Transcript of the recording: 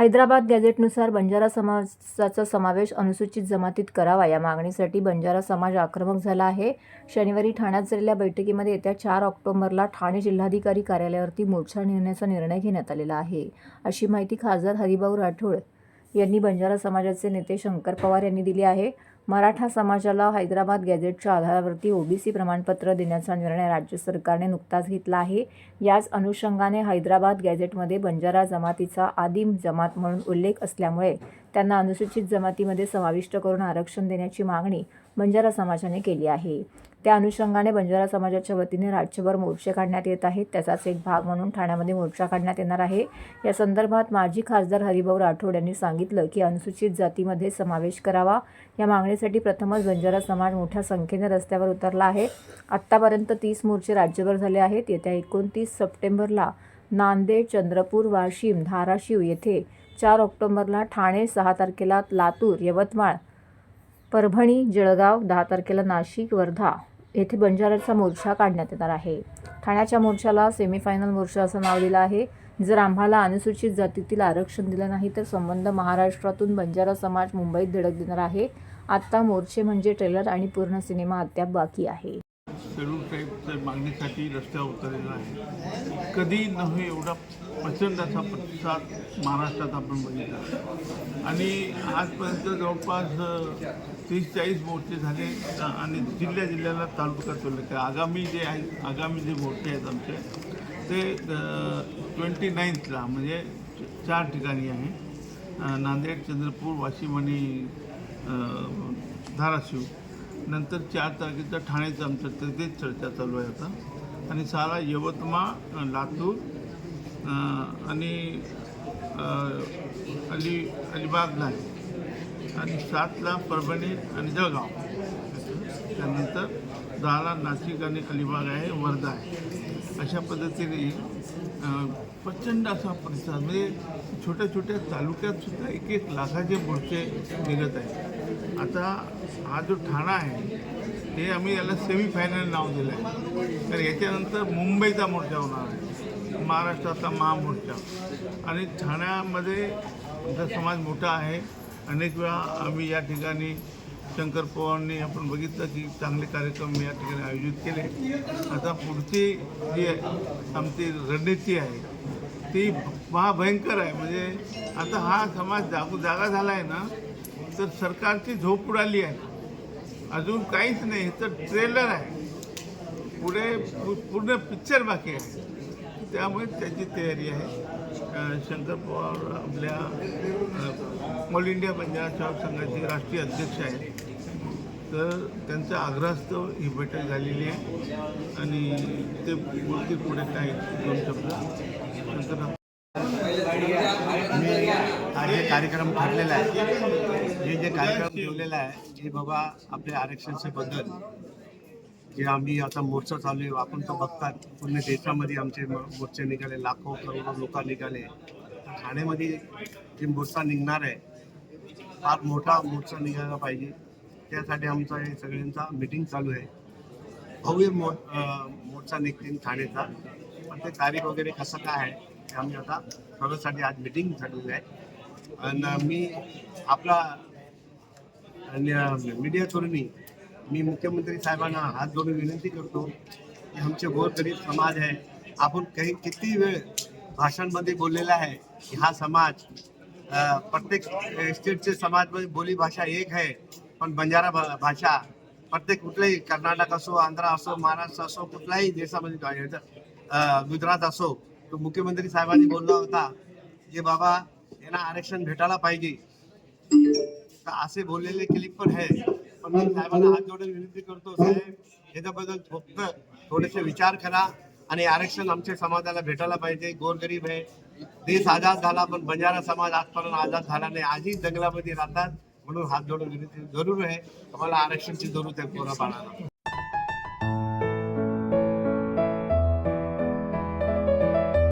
हैदराबाद गॅझेटनुसार बंजारा समाजाचा समावेश अनुसूचित जमातीत करावा. या मागणीसाठी बंजारा समाज आक्रमक झाला आहे. शनिवारी ठाण्यात झालेल्या बैठकीमध्ये येत्या चार ऑक्टोबरला ठाणे जिल्हाधिकारी कार्यालयावरती मोर्चा नेण्याचा निर्णय घेण्यात आलेला आहे. अशी माहिती खासदार हरिभाऊ राठोड यांनी बंजारा समाजाचे नेते शंकर पवार यांनी दिली आहे. मराठा समाजाला हैदराबाद गॅझेटच्या आधारावरती ओबीसी प्रमाणपत्र देण्याचा निर्णय राज्य सरकारने नुकताच घेतला आहे. याच अनुषंगाने हैदराबाद गॅझेटमध्ये बंजारा जमातीचा आदिम जमात म्हणून उल्लेख असल्यामुळे त्यांना अनुसूचित जमातीमध्ये समाविष्ट करून आरक्षण देण्याची मागणी बंजारा समाजाने केली आहे. त्या अनुषंगाने बंजारा समाजाच्या वतीने राज्यभर मोर्चे काढण्यात येत आहेत. त्याचाच एक भाग म्हणून ठाण्यामध्ये मोर्चा काढण्यात येणार आहे. या संदर्भात माजी खासदार हरिभाऊ राठोड यांनी सांगितलं की अनुसूचित जातीमध्ये समावेश करावा. या मागणीसाठी प्रथमच बंजारा समाज मोठ्या संख्येने रस्त्यावर उतरला आहे. आत्तापर्यंत तीस मोर्चे राज्यभर झाले आहेत. येत्या एकोणतीस सप्टेंबरला नांदेड चंद्रपूर वाशिम धाराशिव येथे चार ऑक्टोबरला ठाणे सहा तारखेला लातूर यवतमाळ परभणी जळगाव दहा तारखेला नाशिक वर्धा येथे बंजाराचा मोर्चा काढण्यात येणार आहे. ठाण्याच्या मोर्चाला सेमीफायनल मोर्चा असं नाव दिलं आहे. जर आम्हाला अनुसूचित जातीतील आरक्षण दिलं नाही तर संबंध महाराष्ट्रातून बंजारा समाज मुंबईत धडक देणार आहे. आत्ता मोर्चे म्हणजे ट्रेलर आणि पूर्ण सिनेमा अद्याप बाकी आहे. शेड्यूल टाईपच्या मागणीसाठी रस्त्यावर उतरलेला आहे. कधी नव्हे एवढा प्रचंड असा प्रतिसाद महाराष्ट्रात आपण बघितला. आणि आजपर्यंत जवळपास तीस चाळीस मोर्चे झाले आणि जिल्ह्या जिल्ह्याला तालुका चालले तर आगामी जे आहे आगामी जे मोर्चे आहेत आमचे ते ट्वेंटी नाईन्थला म्हणजे चार ठिकाणी आहे. नांदेड चंद्रपूर वाशिम आणि धाराशिव. नंतर चार तारखेचं ठाण्याचं आमचं तर तेच चर्चा चालू आहे आता. आणि सारा यवतमाळ लातूर आणि अली अलिबागला आहे. आणि सातला परभणी आणि जळगाव. त्यानंतर दहाला नाशिक आणि अलिबाग आहे वर्धा आहे. अशा पद्धतीने प्रचंड असा प्रतिसाद म्हणजे छोट्या छोट्या तालुक्यात सुद्धा एक एक लाखाचे मोर्चे निघत आहेत. आता हा जो ठाणा आहे ते आम्ही याला सेमीफायनल नाव दिलं आहे तर याच्यानंतर मुंबईचा मोर्चा होणार आहे महाराष्ट्राचा महामोर्चा. आणि ठाण्यामध्ये आमचा समाज मोठा आहे. अनेक वेळा आम्ही या ठिकाणी शंकर पवारांनी आपण बघितलं की चांगले कार्यक्रम या ठिकाणी आयोजित केले. आता पुढची जी आमची रणनीती आहे ती महाभयंकर आहे. म्हणजे आता हा समाज जागू जागा झाला आहे ना तर सरकारची झोप उडाली आहे. अजून काहीच नाही. तर ट्रेलर आहे. पुढे पूर्ण पिक्चर बाकी आहे. त्यामुळे त्याची तयारी आहे. शंकर पवार आपल्या ऑल इंडिया पंजाब शाह संघाचे राष्ट्रीय अध्यक्ष आहेत. तर त्यांचा आग्रहास्तव ही बैठक झालेली आहे. आणि ते बोलतील पुढे काय दोन शब्द. मी हा जे कार्यक्रम ठरलेला आहे हे जे कार्यक्रम ठेवलेला आहे हे बाबा आपल्या आरक्षणच्या बद्दल जे आम्ही आता मोर्चा चालू आहे आपण तो बघतात पूर्ण देशामध्ये आमचे मोर्चे निघाले लाखो करोडो लोक निघाले. तर ठाण्यामध्ये जे मोर्चा निघणार आहे फार मोठा मोर्चा निघायला पाहिजे. त्यासाठी आमचा हे सगळ्यांचा मिटिंग चालू आहे. भव्य मो मोर्चा निघतील ठाण्याचा. पण ते तारीख वगैरे कसं काय आहे आम्ही आता ठरवण्यासाठी आज मिटिंग झालेली आहे. आणि मी आपला मीडिया थ्रूनी मी मुख्यमंत्री साहेबांना हात जोडून विनंती करतो की आमचे गोरगरीब समाज आहे आपण काही किती वेळ भाषांमध्ये बोललेला आहे की हा समाज प्रत्येक स्टेटचे समाजमध्ये बोली भाषा एक आहे पण बंजारा भा- भाषा प्रत्येक कुठल्याही कर्नाटक असो आंध्र असो महाराष्ट्र असो कुठल्याही देशामध्ये गुजरात असो तो मुख्यमंत्री साहेबांनी बोलला होता की बाबा यांना आरक्षण भेटायला पाहिजे. तर असे बोललेले क्लिप पण आहे पण मी साहेबांना हात जोडून विनंती करतो साहेब याच्याबद्दल फक्त थोडेसे विचार करा आणि आरक्षण आमच्या समाजाला भेटायला पाहिजे. गोरगरीब आहे. देश आझाद झाला पण बंजारा समाज आजपर्यंत आजाद झाला नाही. आजही जंगलामध्ये राहतात. म्हणून हात जोडून विनंती जरूर आहे. आम्हाला आरक्षणची जरूर आहे पोरा बाळाला